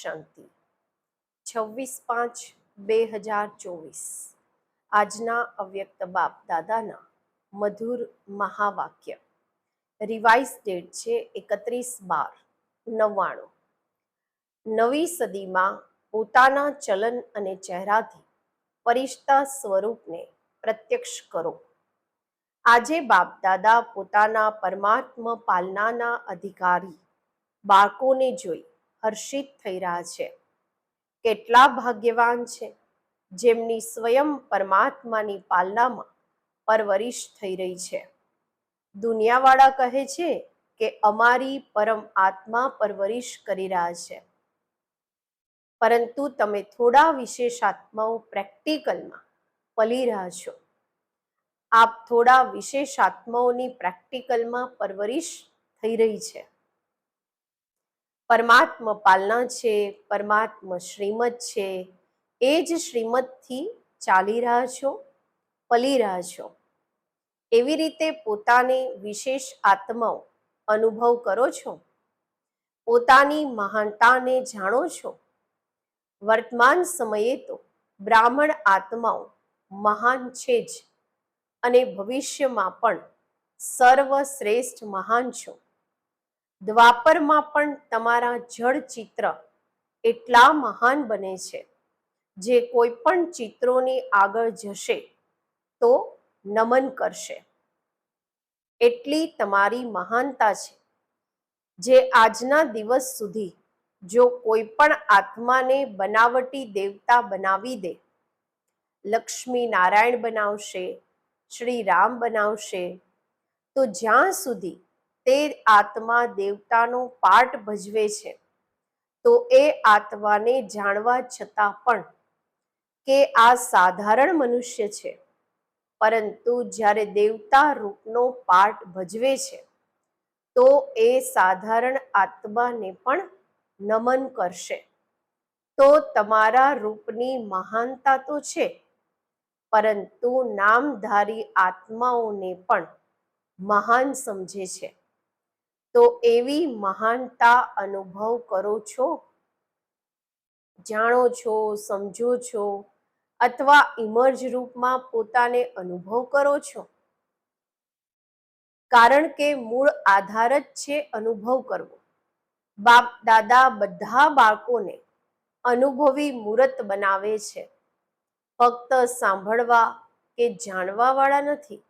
શાંતિ. છવ્વીસ પાંચ બે હજાર ચોવીસ. આજના અવ્યક્ત બાપ દાદાના મધુર મહાવાક્ય. રિવાઇઝ ડેટ છે એકત્રીસ બાર નવ્વાણું. નવી સદીમાં પોતાના ચલન અને ચહેરાથી પરિષ્ઠા સ્વરૂપને પ્રત્યક્ષ કરો. આજે બાપ દાદા પોતાના પરમાત્મા પાલનાના અધિકારી બાળકોને જોઈ હર્ષિત થઈ રહ્યા છે. કેટલા ભાગ્યવાન છે. જેમની સ્વયં પરમાત્માની પાલનામાં પરવરિશ થઈ રહી છે. દુનિયાવાળા કહે છે કે અમારી પરમ આત્મા પરવરિશ કરી રહ્યા છે. પરંતુ તમે થોડા વિશેષ આત્માઓ પ્રેક્ટિકલમાં પલી રહ્યા છો. આપ થોડા વિશેષ આત્માઓની પ્રેક્ટિકલમાં પરવરિશ થઈ રહી છે. પરમાત્મા પાલના છે, પરમાત્મા શ્રીમદ છે, એ જ શ્રીમદથી ચાલી રહ્યા છો, પલી રહ્યા છો. એવી રીતે પોતાને વિશેષ આત્માઓ અનુભવ કરો છો? પોતાની મહાનતાને જાણો છો? વર્તમાન સમયે તો બ્રાહ્મણ આત્માઓ મહાન છે જ અને ભવિષ્યમાં પણ સર્વશ્રેષ્ઠ મહાન છો. દ્વાપરમાં પણ તમારા જળ ચિત્ર એટલા મહાન બને છે. જે કોઈ પણ ચિત્રોની આગળ જશે તો નમન કરશે. એટલી તમારી મહાનતા છે. જે આજના દિવસ સુધી જો કોઈ પણ આત્માને બનાવટી દેવતા બનાવી દે, લક્ષ્મી નારાયણ બનાવશે, શ્રી રામ બનાવશે, તો જ્યાં સુધી તે આત્મા દેવતાનો પાઠ ભજવે છે. તો એ આત્માને જાણવા છતાં પણ કે આ સાધારણ મનુષ્ય છે. પરંતુ જ્યારે દેવતા રૂપનો પાઠ ભજવે છે, તો એ સાધારણ આત્માને પણ નમન કરશે. તો તમારા રૂપની મહાનતા તો છે, પરંતુ નામધારી આત્માઓને પણ મહાન સમજે છે. તો એવી મહાનતા અનુભવ કરો છો? જાણો છો, સમજો છો, અથવા ઇમર્જ રૂપમાં પોતાને અનુભવ કરો છો? કારણ કે મૂળ આધાર જ છે અનુભવ કરવો. બાપ, દાદા બધા બાળકોને અનુભવી મૂર્ત બનાવે છે. ફક્ત સાંભળવા કે જાણવા વાળા નથી.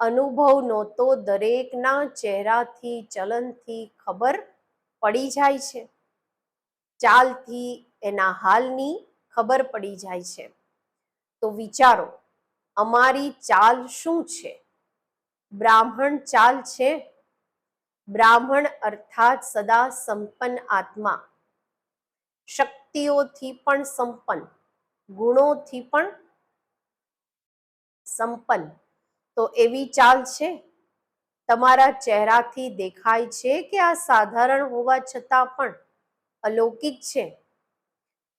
અનુભવનો નહોતો દરેકના ચહેરાથી, ચલનથી ખબર પડી જાય છે. ચાલથી એના હાલની ખબર પડી જાય છે. તો વિચારો, અમારી ચાલ શું છે? બ્રાહ્મણ ચાલ છે? બ્રાહ્મણ અર્થાત સદા સંપન્ન આત્મા. શક્તિઓથી પણ સંપન્ન, ગુણોથી પણ સંપન્ન. તો એવી ચાલ છે? તમારા ચહેરાથી દેખાય છે કે આ સાધારણ હોવા છતાં પણ અલૌકિક છે?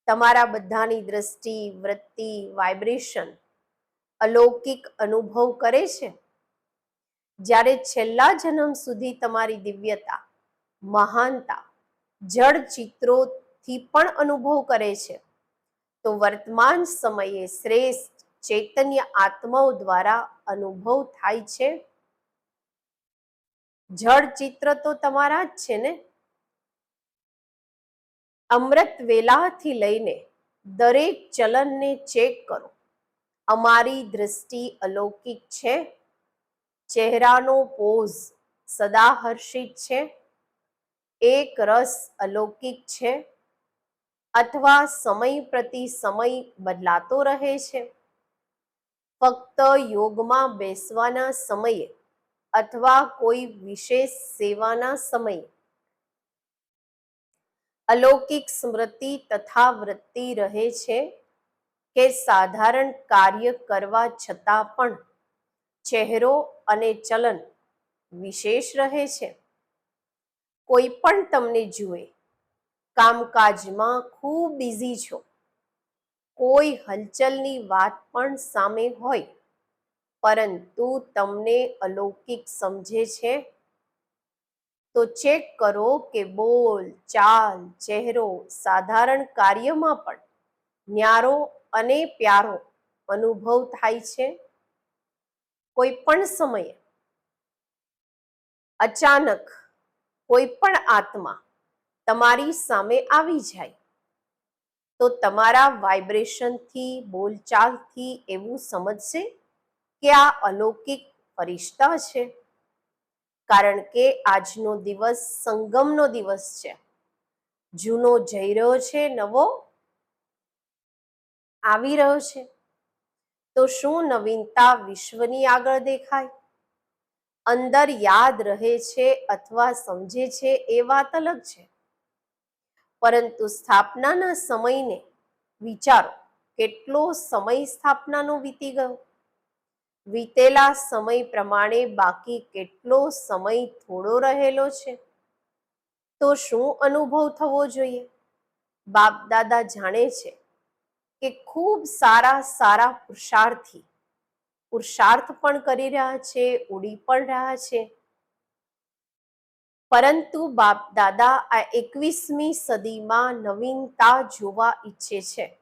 તમારા બધાની દ્રષ્ટિ, વૃત્તિ વાઇબ્રેશન અલૌકિક અનુભવ કરે છે? જ્યારે છેલ્લા જન્મ સુધી તમારી દિવ્યતા, મહાનતા જળ ચિત્રોથી પણ અનુભવ કરે છે, તો વર્તમાન સમયે શ્રેષ્ઠ ચૈતન્ય આત્માઓ દ્વારા અનુભવ થાય છે. જળ ચિત્ર તો તમારા જ છે ને? અમૃત વેલાથી લઈને દરેક ચલનને ચેક કરો. અમારી દ્રષ્ટિ અલૌકિક છે. ચહેરાનો પોઝ સદા હર્ષિત છે. એક રસ અલૌકિક છે. અથવા સમય પ્રતિ સમય બદલાતો રહે છે. ફક્ત યોગમાં બેસવાના સમયે અથવા કોઈ વિશેષ સેવાના સમયે. અલૌકિક સ્મૃતિ તથા વૃત્તિ રહે છે કે સાધારણ કાર્ય કરવા છતાં પણ ચહેરો અને ચલન વિશેષ રહે છે. કોઈ પણ તમને જુએ, કામકાજમાં ખૂબ બિઝી છો કોઈ હલચલની વાત પણ સામે હોય, પરંતુ તમને અલૌકિક સમજે છે? તો ચેક કરો કે બોલ, ચાલ, ચહેરો સાધારણ કાર્યમાં પણ ન્યારો અને પ્યારો અનુભવ થાય છે? કોઈ પણ સમયે. અચાનક કોઈ પણ આત્મા તમારી સામે આવી જાય. તો તમારા વાઇબ્રેશનથી, બોલચાલથી એવું સમજશે કે આ અલૌકિક ફરિશ્તા છે. કારણ કે આજનો દિવસ સંગમનો દિવસ છે. જૂનો જઈ રહ્યો છે, નવો આવી રહ્યો છે. તો શું નવીનતા વિશ્વની આગળ દેખાય? અંદર યાદ રહે છે અથવા સમજે છે એ વાત અલગ છે. પરંતુ સ્થાપનાના સમયને વિચારો, કેટલો સમય સ્થાપનાનો વીતી ગયો? વીતેલા સમય પ્રમાણે બાકી કેટલો સમય થોડો રહેલો છે? તો શું અનુભવ થવો જોઈએ? બાપ દાદા જાણે છે કે ખૂબ સારા સારા પુરુષાર્થી, પુરુષાર્થ પણ કરી રહ્યા છે, ઉડી પણ રહ્યા છે. પરંતુ બાપ દાદા આ એકવીસમી સદીમાં નવીનતા જોવા ઈચ્છે છે.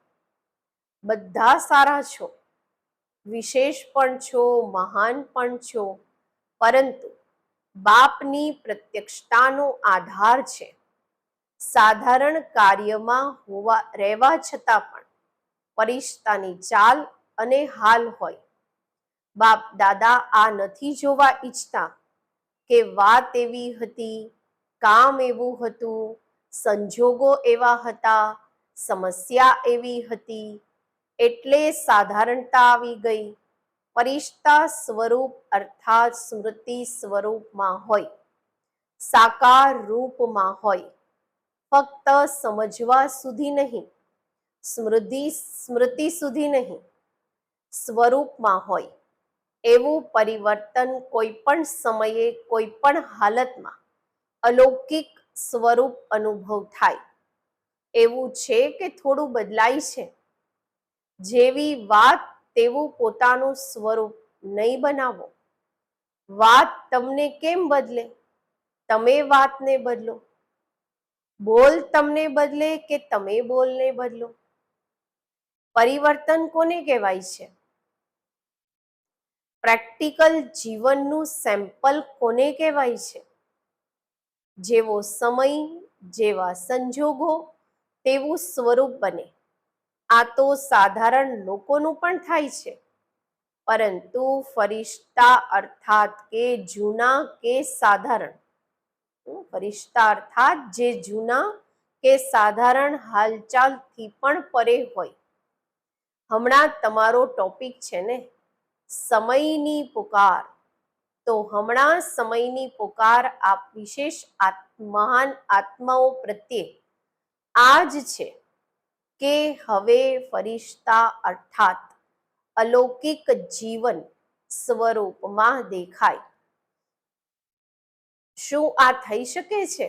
બધા સારા છો. વિશેષ પણ છો, મહાન પણ છો, પરંતુ બાપની પ્રત્યક્ષતાનો આધાર છે. સાધારણ કાર્યમાં હોવા, રહેવા છતાં પણ પરિશ્તાની ચાલ અને હાલ હોય. બાપ દાદા આ નથી જોવા ઈચ્છતા. કે વાત એવી હતી, કામ એવું હતું, સંજોગો એવા હતા, સમસ્યા એવી હતી. એટલે સાધારણતા આવી ગઈ. પરિષ્ઠા સ્વરૂપ અર્થાત સ્મૃતિ સ્વરૂપમાં હોય. સાકાર રૂપમાં હોય. ફક્ત સમજવા સુધી નહીં. સ્મૃતિ સ્મૃતિ સુધી નહીં. સ્વરૂપમાં હોય. એવું પરિવર્તન કોઈ પણ સમયે, કોઈ પણ હાલતમાં અલૌકિક સ્વરૂપ અનુભવ થાય. એવું છે કે થોડું બદલાય છે? જેવી વાત તેવું પોતાનું સ્વરૂપ નહીં બનાવો. વાત તમને કેમ બદલે? તમે વાતને બદલો. બોલ તમને બદલે કે તમે બોલને બદલો? પરિવર્તન કોને કહેવાય છે? પ્રેક્ટિકલ જીવનનું સેમ્પલ કોને કહેવાય છે? જેવો સમય, જેવા સંજોગો, તેવું સ્વરૂપ બને. આ તો સાધારણ લોકોનું પણ થાય છે. પરંતુ ફરિશ્તા અર્થાત કે જૂના કે સાધારણ. ફરિશ્તા અર્થાત જે જૂના કે સાધારણ હાલચાલથી પણ પરે હોય. હમણાં તમારો ટોપિક છે ને? સમયની પુકાર. તો હમણાં સમયની પુકાર આ વિશેષ મહાન આત્માઓ પ્રત્યે આ જ છે કે હવે ફરિશ્તા અર્થાત અલૌકિક જીવન સ્વરૂપમાં દેખાય. શું આ થઈ શકે છે?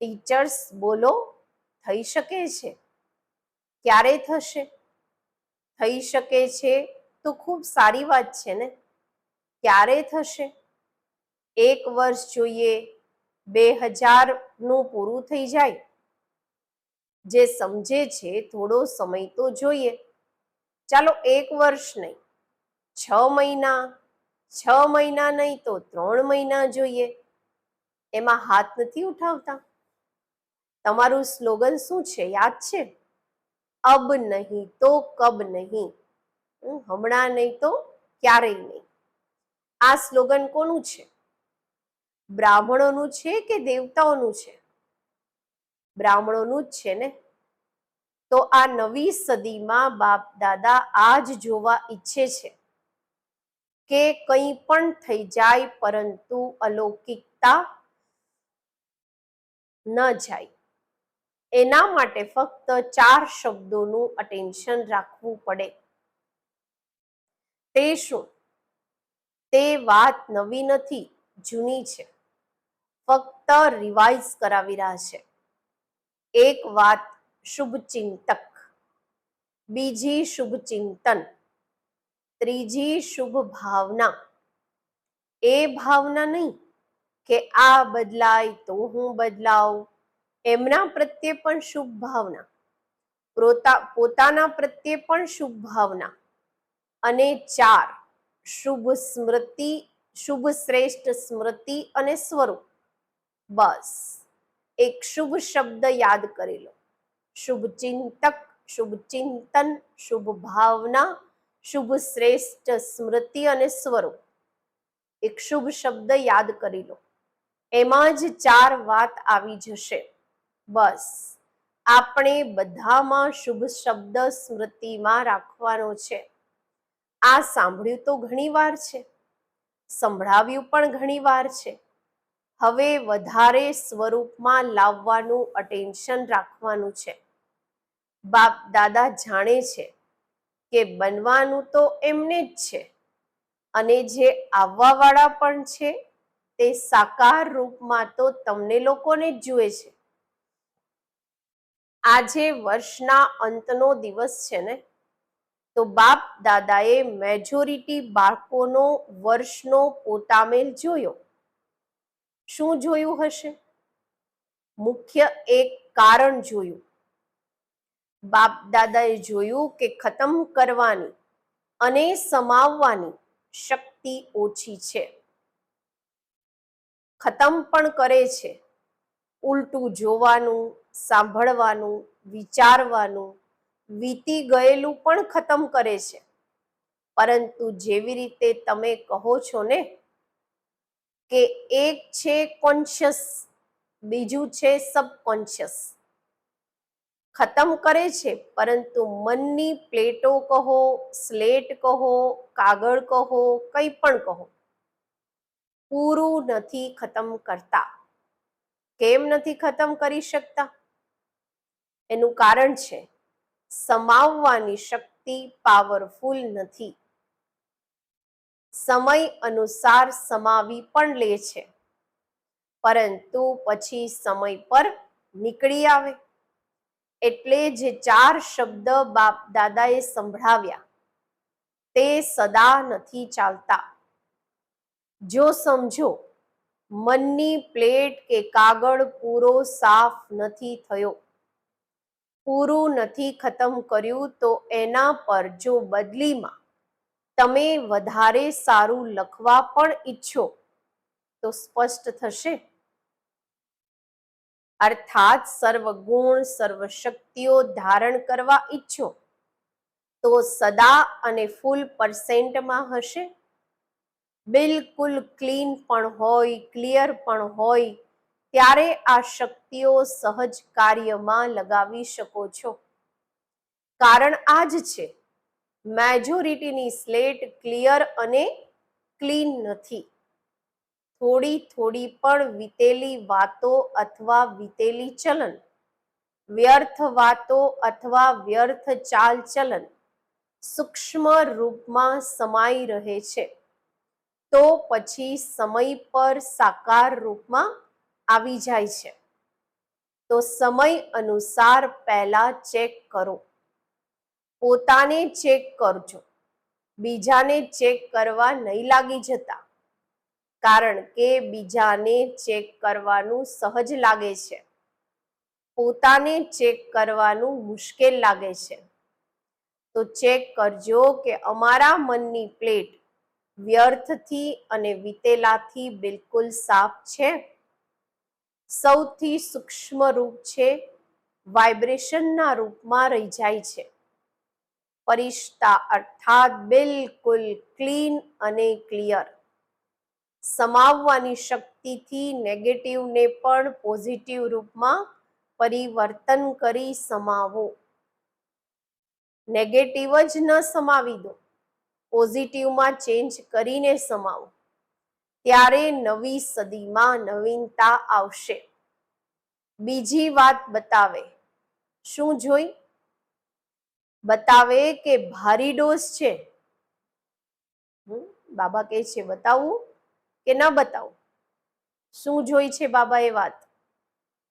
ટીચર્સ બોલો, થઈ શકે છે? ક્યારે થશે? થઈ શકે છે તો ખૂબ સારી વાત છે ને? ક્યારે થશે? એક વર્ષ જોઈએ, બે હજારનું પૂરું થઈ જાય. જે સમજે છે, થોડો સમય તો જોઈએ. ચાલો એક વર્ષ નહીં, છ મહિના છ મહિના નહીં તો ત્રણ મહિના જોઈએ. એમાં હાથ નથી ઉઠાવતા. તમારું સ્લોગન શું છે, યાદ છે? અબ નહીં તો કબ નહીં. હમણાં નહીં તો ક્યારેય નહીં. આ સ્લોગન કોનું છે? બ્રાહ્મણોનું છે કે દેવતાઓનું છે? બ્રાહ્મણોનું જ છે ને? તો આ નવી સદીમાં બાપ દાદા આ જ જોવા ઈચ્છે છે કે કંઈ પણ થઈ જાય પરંતુ અલૌકિકતા ન જાય. એના માટે ફક્ત ચાર શબ્દોનું અટેન્શન રાખવું પડે. તે શું? તે વાત નવી નથી, જૂની છે. ફક્ત રિવાઇઝ કરાવી રહ્યા છે. એક વાત શુભ ચિંતક બીજી શુભ ચિંતન ત્રીજી શુભ ભાવના એ ભાવના નહીં કે આ બદલાય તો હું બદલાવ, એમના પ્રત્યે પણ શુભ ભાવના પોતાના પ્રત્યે પણ શુભ ભાવના અને ચાર. શુભ સ્મૃતિ, શુભ શ્રેષ્ઠ સ્મૃતિ અને સ્વરૂપ. બસ. એક શુભ શબ્દ યાદ કરી લો. શુભ ચિંતક, શુભ ચિંતન, શુભ ભાવના, શુભ શ્રેષ્ઠ સ્મૃતિ અને સ્વરૂપ. એક શુભ શબ્દ યાદ કરી લો. એમાં જ ચાર વાત આવી જશે. બસ. આપણે બધામાં શુભ શબ્દ સ્મૃતિમાં રાખવાનો છે. આ સાંભળ્યું તો ઘણીવાર છે, સંભળાવ્યું પણ ઘણીવાર છે. હવે વધારે સ્વરૂપમાં લાવવાનું અટેન્શન રાખવાનું છે. બાપ દાદા જાણે છે કે બનવાનું તો એમને જ છે, અને જે આવવાવાળા પણ છે તે સાકાર રૂપમાં તો તમને લોકોને જ જુએ છે. આજે વર્ષના અંતનો દિવસ છે ને તો બાપ દાદાએ મેજોરિટી બાળકોનો વર્ષનો પોતામેલ જોયો. શું જોયું હશે? મુખ્ય એક કારણ જોયું. બાપ દાદાએ જોયું કે ખતમ કરવાની અને સમાવવાની શક્તિ ઓછી છે. ખતમ પણ કરે છે. ઉલટું જોવાનું, સાંભળવાનું, વિચારવાનું વીતી ગયેલું પણ ખતમ કરે છે. પરંતુ જેવી રીતે તમે કહો છો ને કે એક છે કોન્શિયસ બીજું છે સબકોન્શિયસ ખતમ કરે છે, પરંતુ મનની પ્લેટો કહો, સ્લેટ કહો, કાગળ કહો, કંઈ પણ કહો, પૂરું નથી ખતમ કરતા. કેમ નથી ખતમ કરી શકતા? એનું કારણ છે સમાવવાની શક્તિ પાવરફુલ નથી. સમય અનુસાર સમાવી પણ લે છે. પરંતુ પછી સમય પર નીકળી આવે. એટલે જે ચાર શબ્દ બાપ દાદાએ સંભળાવ્યા, તે સદા નથી ચાલતા. જો સમજો, મનની પ્લેટ કે કાગળ પૂરો સાફ નથી થયો. પૂરું નથી ખતમ કર્યું, તો એના પર જો બદલીમાં તમે વધારે સારું લખવા પણ ઈચ્છો, તો સ્પષ્ટ થશે. અર્થાત સર્વગુણ સર્વ શક્તિઓ ધારણ કરવા ઈચ્છો, તો સદા અને ફૂલ પરસેન્ટમાં હશે. બિલકુલ ક્લીન પણ હોય, ક્લિયર પણ હોય ત્યારે આ શક્તિઓ સહજ કાર્યમાં લગાવી શકો છો. કારણ આ જ છે મેજોરિટીની સ્લેટ ક્લિયર અને ક્લીન નથી. થોડી થોડી પણ વીતેલી વાતો અથવા વીતેલી ચલન, વ્યર્થ વાતો અથવા વ્યર્થ ચાલ ચલન સૂક્ષ્મ રૂપમાં સમાઈ રહે છે. તો પછી સમય પર સાકાર રૂપમાં આવી જાય છે. તો સમય અનુસાર પહેલા ચેક કરો. પોતાને ચેક કરજો. બીજાને ચેક કરવા નહીં લાગી જતા. કારણ કે બીજાને ચેક કરવાનું સહજ લાગે છે. પોતાને ચેક કરવાનું મુશ્કેલ લાગે છે. તો ચેક કરજો કે અમારા મનની પ્લેટ વ્યર્થથી અને વિતેલાથી બિલકુલ સાફ છે? સૌથી સૂક્ષ્મ રૂપ છે, વાઇબ્રેશનના રૂપમાં રહી જાય છે. પરિષ્ઠા અર્થાત બિલકુલ ક્લીન અને ક્લિયર. સમાવવાની શક્તિથી નેગેટિવને પણ પોઝિટિવ રૂપમાં પરિવર્તન કરી સમાવો. નેગેટિવ જ ન સમાવી દો. પોઝિટિવમાં ચેન્જ કરીને સમાવો. ત્યારે નવી સદીમાં નવીનતા આવશે. બીજી વાત બતાવે. શું જોઈ? બતાવે કે ભારી ડોઝ છે. બાબા કહે છે, બતાવું કે ન બતાવું? શું જોઈ છે બાબા એ વાત?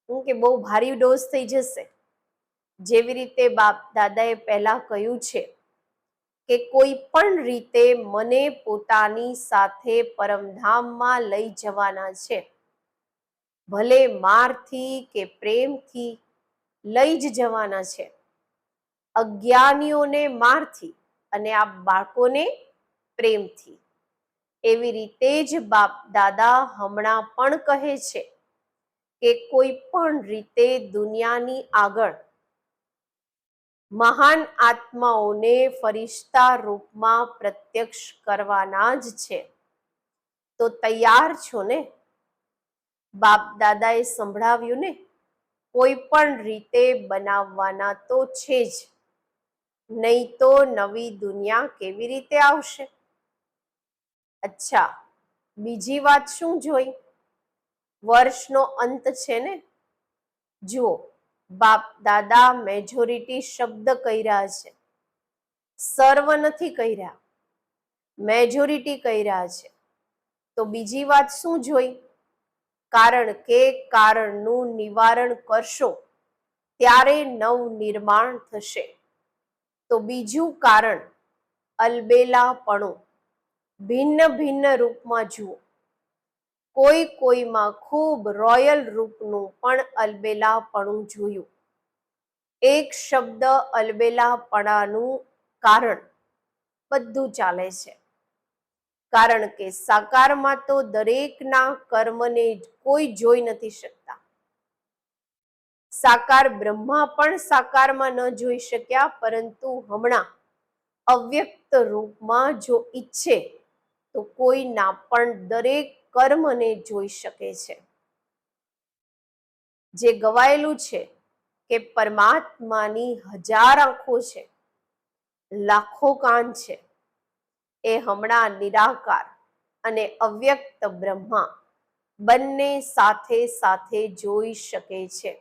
હું કે બહુ ભારી ડોઝ થઈ જશે. જેવી રીતે બાપ દાદાએ પહેલા કહ્યું છે. કે કોઈ પણ રીતે મને પોતાની સાથે પરમધામમાં લઈ જવાના છે. ભલે મારથી કે પ્રેમથી લઈ જ જવાના છે. અજ્ઞાનીઓને મારથી અને આ બાળકોને પ્રેમથી. એવી રીતે જ બાપ દાદા હમણાં પણ કહે છે કે કોઈ પણ રીતે દુનિયાની આગળ મહાન આત્માઓને ફરિશ્તા રૂપમાં પ્રત્યક્ષ કરવાના જ છે. તો તૈયાર છો ને? બાપ દાદાએ સંભળાવ્યું ને? કોઈ પણ રીતે બનાવવાના તો છે જ. નહીં તો નવી દુનિયા કેવી રીતે આવશે? અચ્છા, બીજી વાત શું જોઈ? વર્ષનો અંત છે ને? જુઓ બાપ દાદા મેજોરિટી શબ્દ કર્યા છે. સર્વ નથી કર્યા. મેજોરિટી કર્યા છે. તો બીજી વાત શું જોઈ? કારણ કે કારણનું નિવારણ કરશો, ત્યારે નવ નિર્માણ થશે. તો બીજું કારણ, અલબેલાપણું. ભિન્ન ભિન્ન રૂપમાં જુઓ. કોઈ કોઈમાં ખૂબ રોયલ રૂપનું પણ અલબેલાપણું જોયું. એક શબ્દ અલબેલાપણાનું કારણ બધું ચાલે છે. કારણ કે સાકારમાં તો દરેકના કર્મને કોઈ જોઈ નથી શકતા. સાકાર બ્રહ્મા પણ સાકારમાં ન જોઈ શક્યા, પરંતુ હમણાં અવ્યક્ત રૂપમાં જો ઈચ્છે, તો કોઈના પણ દરેક કર્મને જોઈ શકે છે. જે ગવાયેલું છે કે પરમાત્માની હજાર આંખો છે, લાખો કાન છે, એ હમણાં નિરાકાર અને અવ્યક્ત બ્રહ્મા બંને સાથે સાથે જોઈ શકે છે.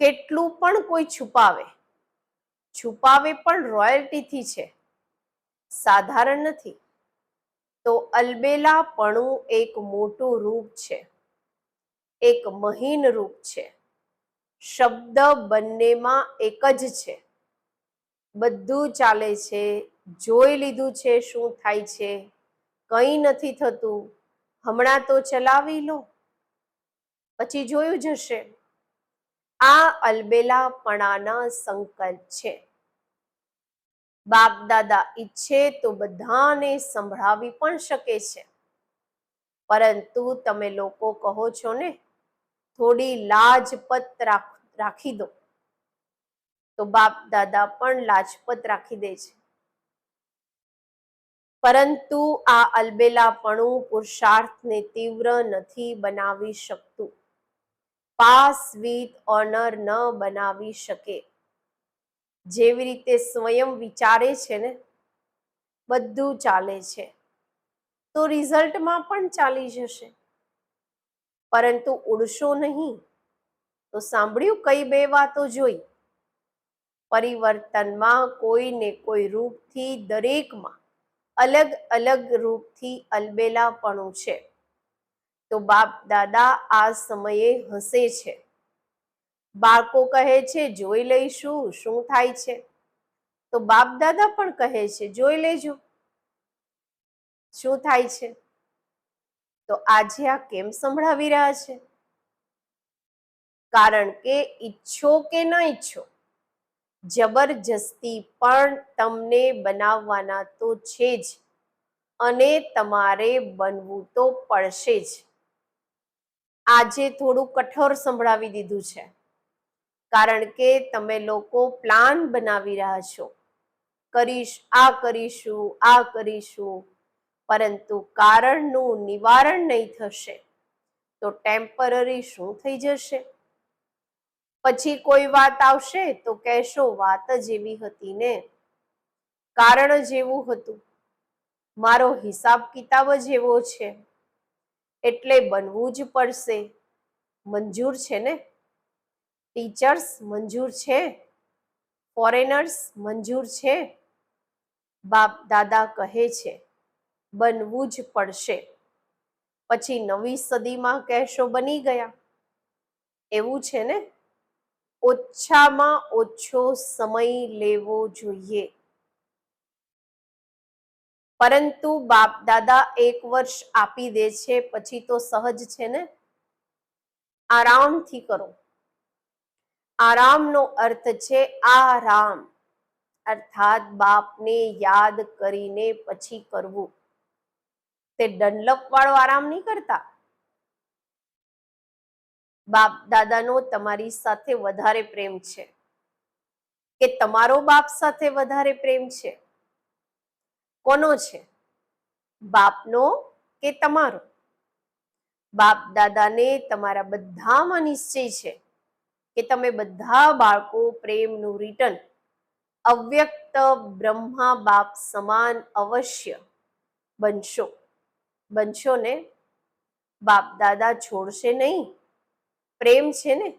કેટલું પણ કોઈ છુપાવે છુપાવે પણ રોયલ્ટીથી છે. સાધારણ નથી. તો અલબેલાપણું એક મોટું રૂપ છે. એક મહીન રૂપ છે. શબ્દ બંનેમાં એક જ છે. બધું ચાલે છે, જોઈ લીધું છે શું થાય છે, કંઈ નથી થતું, હમણાં તો ચલાવી લો. પછી જોયું જશે આ અલબેલાપણાના સંકલ્પ છે. બાપ દાદા ઈચ્છે તો બધાને સંભળાવી પણ શકે છે. પરંતુ તમે લોકો કહો છો ને, થોડી લાજપત રાખી દો. તો બાપ દાદા પણ લાજપત રાખી દે છે. પરંતુ આ અલબેલાપણું પુરુષાર્થને તીવ્ર નથી બનાવી શકતું. પાસ વિથ ઓનર ન બનાવી શકે. જેવી રીતે સ્વયં વિચારે છે ને, બધું ચાલે છે. તો રિઝલ્ટમાં પણ ચાલી જશે. પરંતુ ઉડશો નહીં. તો સાંભળ્યું કઈ બે વાતો જોઈ. પરિવર્તનમાં કોઈને કોઈ રૂપથી દરેકમાં અલગ અલગ રૂપથી અલબેલાપણું છે. તો બાપ દાદા આ સમયે હસે છે. બાળકો કહે છે, જોઈ લઈશું, શું થાય છે? તો બાપ દાદા પણ કહે છે, જોઈ લેજો, શું થાય છે? તો આજે આ કેમ સંભળાવી રહ્યા છે? કારણ કે ઈચ્છો કે ન ઈચ્છો, જબરજસ્તી પણ તમને બનાવવાના તો છે જ અને તમારે બનવું તો પડશે જ. આજે થોડું કઠોર સંભળાવી દીધું છે. કારણ કે તમે લોકો પ્લાન બનાવી રહ્યા છો. કરીશ, આ કરીશું આ કરીશું. પરંતુ કારણનું નિવારણ નહીં થશે. તો ટેમ્પરરી શું થઈ જશે? પછી કોઈ વાત આવશે તો કહેશો વાત જ એવી હતી ને. કારણ જ એવું હતું. મારો હિસાબ કિતાબ જ એવો છે. એટલે બનવું જ પડશે. મંજૂર છે ને? ટીચર્સ મંજૂર છે? ફોરેનર્સ મંજૂર છે? બાપ દાદા કહે છે, બનવું જ પડશે. પછી નવી સદીમાં કહેશો, બની ગયા. એવું છે ને? ઓછામાં ઓછો સમય લેવો જોઈએ. પરંતુ બાપ દાદા એક વર્ષ આપી દે છે, પછી તો સહજ છે ને? આરામથી કરો. આરામનો અર્થ છે આરામ. અર્થાત બાપને યાદ કરીને પછી કરવું. તે ડનલપ વાળો આરામ નહીં કરતા? બાપ દાદાનો તમારી સાથે વધારે પ્રેમ છે. કે તમારો બાપ સાથે વધારે પ્રેમ છે? કોનો છે? બાપનો કે તમારો? બાપ દાદાને તમારા બધામાં નિશ્ચય છે કે તમે બધા બાળકો પ્રેમનું રિટર્ન અવ્યક્ત બ્રહ્મા બાપ સમાન અવશ્ય બનશો. બનશો ને? બાપ દાદા છોડશે નહીં. પ્રેમ છે ને?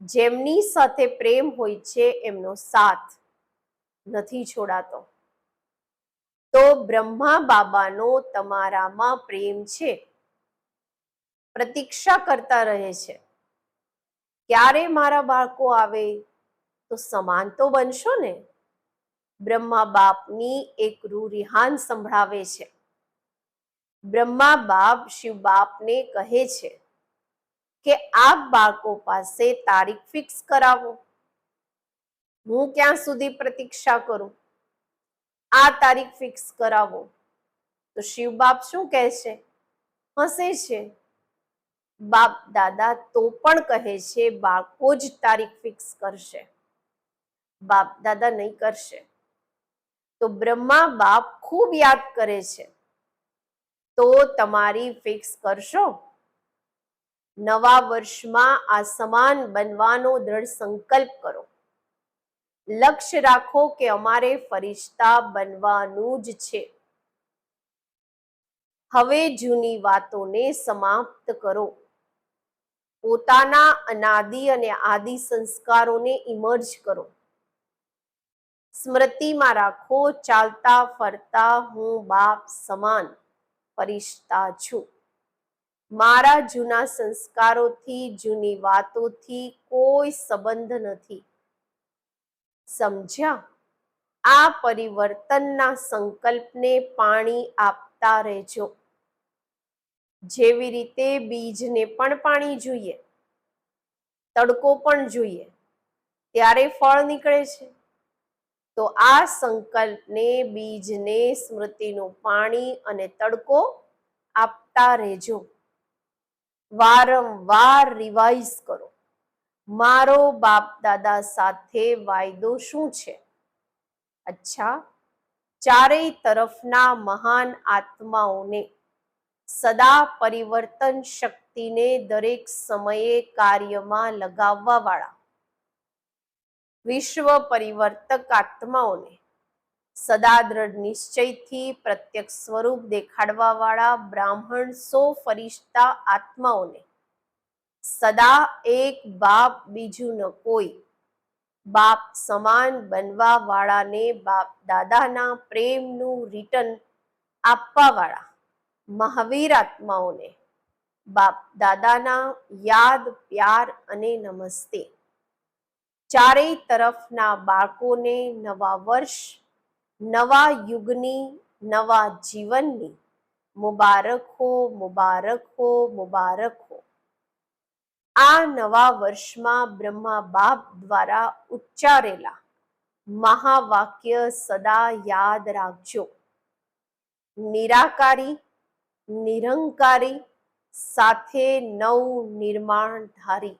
જેમની સાથે પ્રેમ હોય છે એમનો સાથ નથી છોડાતો. તો બ્રહ્મા બાબાનો તમારામાં પ્રેમ છે. પ્રતીક્ષા કરતા રહે છે. ક્યારે મારા બાળકો આવે તો સમાન તો બનશો ને? બ્રહ્મા બાપની એક રૂરિહાન સંભળાવે છે. બ્રહ્મા બાપ શિવ બાપને કહે છે કે, આપ બાળકો પાસે તારીખ ફિક્સ કરાવો. હું ક્યાં સુધી પ્રતીક્ષા કરું? આ તારીખ ફિક્સ કરાવો. તો શિવ બાપ શું કહે છે? હસે છે. બાપ દાદા તો પણ કહે છે, બાળકો જ તારીખ ફિક્સ કરશે. બાપ દાદા નહીં કરશે. તો બ્રહ્મા બાપ ખૂબ યાદ કરે છે. તો તમારી ફિક્સ કરશો? નવા વર્ષમાં આ સમાન બનવાનો દ્રઢ સંકલ્પ કરો. લક્ષ્ય રાખો કે અમારે ફરિશ્તા બનવાનું જ છે. હવે જૂની વાતોને સમાપ્ત કરો. પોતાના અનાદિ અને આદિ સંસ્કારોને ઇમર્જ કરો. સ્મૃતિમાં રાખો, ચાલતા ફરતા હું બાપ સમાન ફરિશ્તા છું. મારા જૂના સંસ્કારોથી, જૂની વાતોથી કોઈ સંબંધ નથી. સમજ્યા? આ પરિવર્તનના સંકલ્પને પાણી આપતા રહેજો. જેવી રીતે બીજને પણ પાણી જોઈએ, તડકો પણ જોઈએ, ત્યારે ફળ નીકળે છે. તો આ સંકલ્પને બીજને સ્મૃતિનું પાણી અને તડકો આપતા રહેજો. વારંવાર રિવાઇઝ કરો. મારો બાપ દાદા સાથે વાયદો શું છે? અચ્છા, ચારેય તરફના મહાન આત્માઓને સદા પરિવર્તન શક્તિને દરેક સમયે કાર્યમાં લગાવવા વાળા વિશ્વ પરિવર્તક આત્માઓને સદા દ્રઢ નિશ્ચયથી પ્રત્યક્ષ સ્વરૂપ દેખાડવા વાળા બ્રાહ્મણ સો ફરિશ્તા આત્માઓને સદા એક બાપ બીજું ન કોઈ, બાપ સમાન બનવા વાળાને બાપ દાદાના પ્રેમનું રિટર્ન આપવા વાળા મહાવીર આત્માઓને. બાપ દાદાના યાદ, પ્યાર અને નમસ્તે. ચારેય તરફના બાળકોને નવા વર્ષ, નવા યુગની, નવા જીવનની મુબારક હો મુબારક હો મુબારક હો. આ નવા વર્ષમાં બ્રહ્મા બાપ દ્વારા ઉચ્ચારેલા મહાવાક્ય સદા યાદ રાખજો. નિરાકારી નિરંકારી સાથે નવ નિર્માણધારી.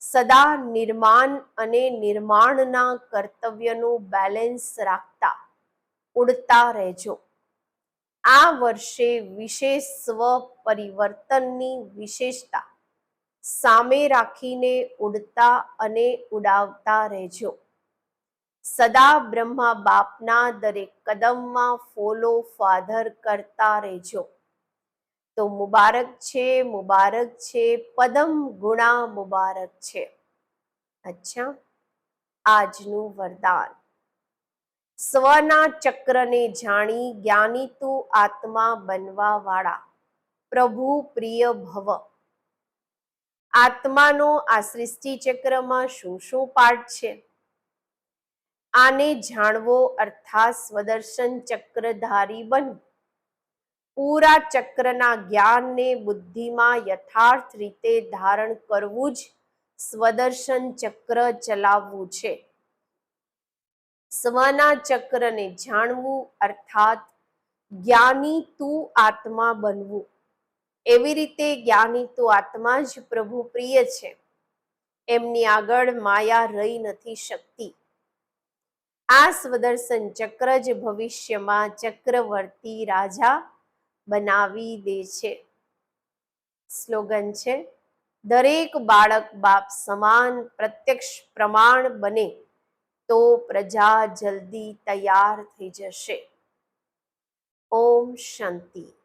સદા નિર્માણ અને નિર્માણના કર્તવ્યનું બેલેન્સ રાખતા ઉડતા રહેજો. આ વર્ષે વિશેષ સ્વ પરિવર્તનની વિશેષતા સામે રાખીને ઉડતા અને ઉડાવતા રહેજો. સદા બ્રહ્મા બાપના દરેક કદમમાં ફોલો ફાધર કરતા રહેજો. તો મુબારક છે મુબારક છે, પદમ ગુણા મુબારક છે. અચ્છા, આજનું વરદાન. સ્વના ચક્રને જાણી જ્ઞાની તું આત્મા બનવા વાળા પ્રભુ પ્રિય ભવ. આત્માનો આ સૃષ્ટિ ચક્રમાં શું શું પાઠ છે? આને જાણવો અર્થાત સ્વદર્શન ચક્રધારી બનવું પૂરા ચક્રના જ્ઞાનને બુદ્ધિમાં યથાર્થ રીતે ધારણ કરવું જ સ્વદર્શન ચક્ર ચલાવવું છે. સ્વના ચક્રને જાણવું અર્થાત જ્ઞાની તું આત્મા બનવું. એવી રીતે જ્ઞાની તું આત્મા જ પ્રભુ પ્રિય છે. એમની આગળ માયા રહી નથી શકતી. આ સ્વદર્શન ચક્ર જ ભવિષ્યમાં ચક્રવર્તી રાજા બનાવી દે છે. સ્લોગન છે, દરેક બાળક બાપ સમાન પ્રત્યક્ષ પ્રમાણ બને તો પ્રજા જલ્દી તૈયાર થઈ જશે. ઓમ શાંતિ.